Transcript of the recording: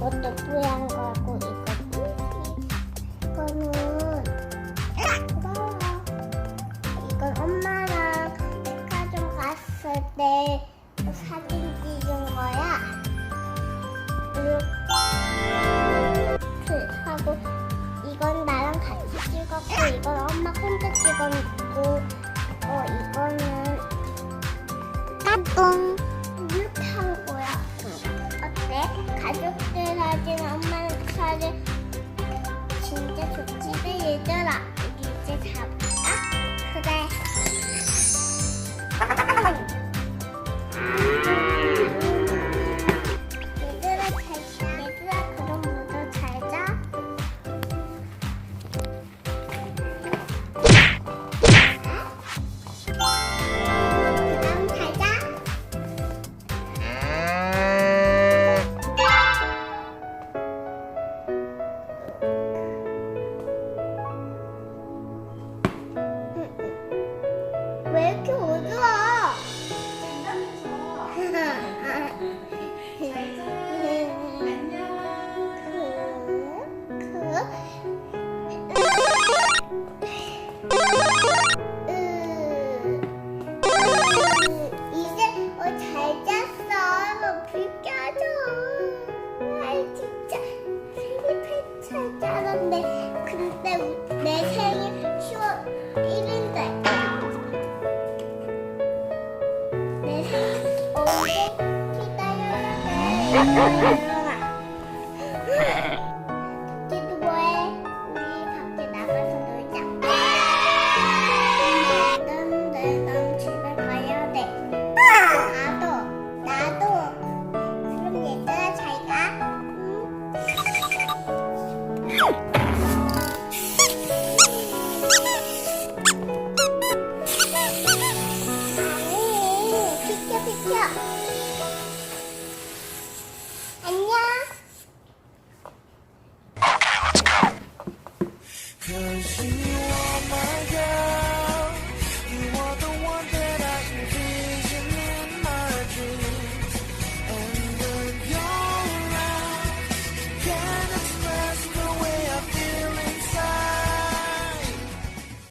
이것도 뿌연 거고 이것도 이거는 고마워. 이건 엄마랑 백화점 갔을 때 사진 찍은 거야. 이렇게 하고 이건 나랑 같이 찍었고 이건 엄마 혼자 찍었고 어 이거는 까꿍 이렇게 한 거야. 어때? 가족들 사진 엄마는 사진 진짜 좋지. 얘들아. 여기 이제 잡을 왜 이렇게 어두워? Oh,